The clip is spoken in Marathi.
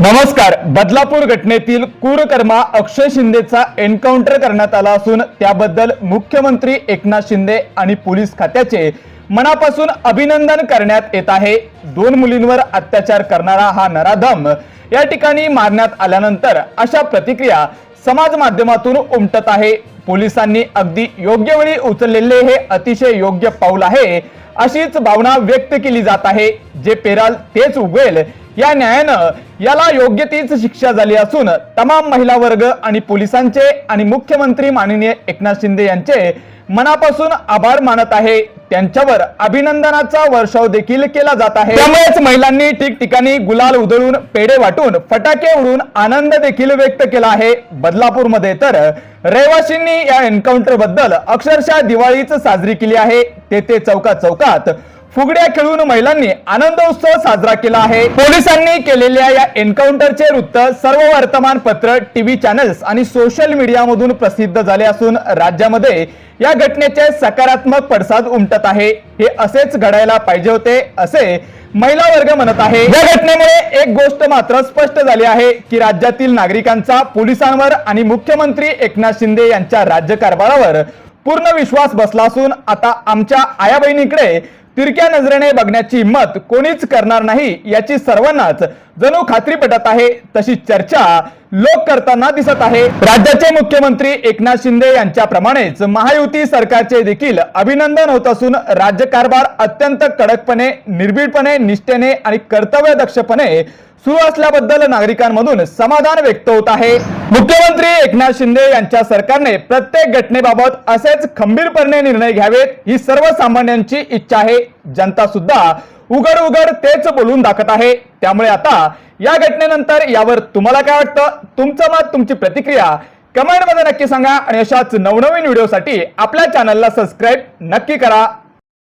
नमस्कार. बदलापूर घटनेतील क्रूरकर्मा अक्षय शिंदेचा एन्काउंटर करण्यात आला असून त्याबद्दल मुख्यमंत्री एकनाथ शिंदे आणि पोलीस खात्याचे मनापासून अभिनंदन करण्यात येत आहे. दोन मुलींवर अत्याचार करणारा हा नराधम या ठिकाणी मारण्यात आल्यानंतर अशा प्रतिक्रिया समाज माध्यमातून उमटत आहे. पोलिसांनी अगदी योग्य वेळी उचललेले हे अतिशय योग्य पाऊल आहे अशीच भावना व्यक्त केली जात आहे. जे पेराल तेच उगवेल. या न्यायानं याला योग्य तीच शिक्षा झाली असून तमाम महिला वर्ग आणि पोलिसांचे आणि मुख्यमंत्री माननीय एकनाथ शिंदे यांचे मनापासून आभार मानत आहे. त्यांच्यावर अभिनंदनाचा वर्षाव देखील केला जात आहे. त्यामुळेच महिलांनी ठिकठिकाणी गुलाल उधळून पेढे वाटून फटाके उडून आनंद देखील व्यक्त केला आहे. बदलापूरमध्ये तर रहिवाशींनी या एन्काउंटरबद्दल अक्षरशः दिवाळीच साजरी केली आहे. तेथे चौकात चौकात फुगड्या खेळून महिलांनी आनंदोत्सव साजरा केला आहे. पोलिसांनी केलेल्या या एन्काउंटरचे वृत्त सर्व वर्तमानपत्र टीव्ही चॅनल्स आणि सोशल मीडियामधून प्रसिद्ध झाले असून राज्यामध्ये या घटनेचे सकारात्मक पडसाद उमटत आहे. हे असेच घडायला पाहिजे होते असे महिला वर्ग म्हणत आहे. या घटनेमुळे एक गोष्ट मात्र स्पष्ट झाली आहे की राज्यातील नागरिकांचा पोलिसांवर आणि मुख्यमंत्री एकनाथ शिंदे यांच्या राज्यकारभारावर पूर्ण विश्वास बसला असून आता आमच्या आया बहिणीकडे तिरक्या नजरेने बघण्याची हिंमत कोणीच करणार नाही याची सर्वांनाच जणू खात्री पटत आहे तशी चर्चा लोक करताना दिसत आहे. राज्याचे मुख्यमंत्री एकनाथ शिंदे यांच्याप्रमाणेच महायुती सरकारचे देखील अभिनंदन होत असून राज्यकारभार अत्यंत कडकपणे निर्भीडपणे निष्ठेने आणि कर्तव्यदक्षपणे सुरू असल्याबद्दल नागरिकांमधून समाधान व्यक्त होत आहे. मुख्यमंत्री एकनाथ शिंदे यांच्या सरकारने प्रत्येक घटनेबाबत असेच खंबीरपणे निर्णय घ्यावेत ही सर्वसामान्यांची इच्छा आहे. जनता सुद्धा उघड उघड तेच बोलून दाखवत आहे. त्यामुळे आता या घटनेनंतर यावर तुम्हाला काय वाटतं? तुमचं मत तुमची प्रतिक्रिया कमेंटमध्ये नक्की सांगा आणि अशाच नवनवीन व्हिडिओसाठी आपल्या चॅनलला सबस्क्राईब नक्की करा.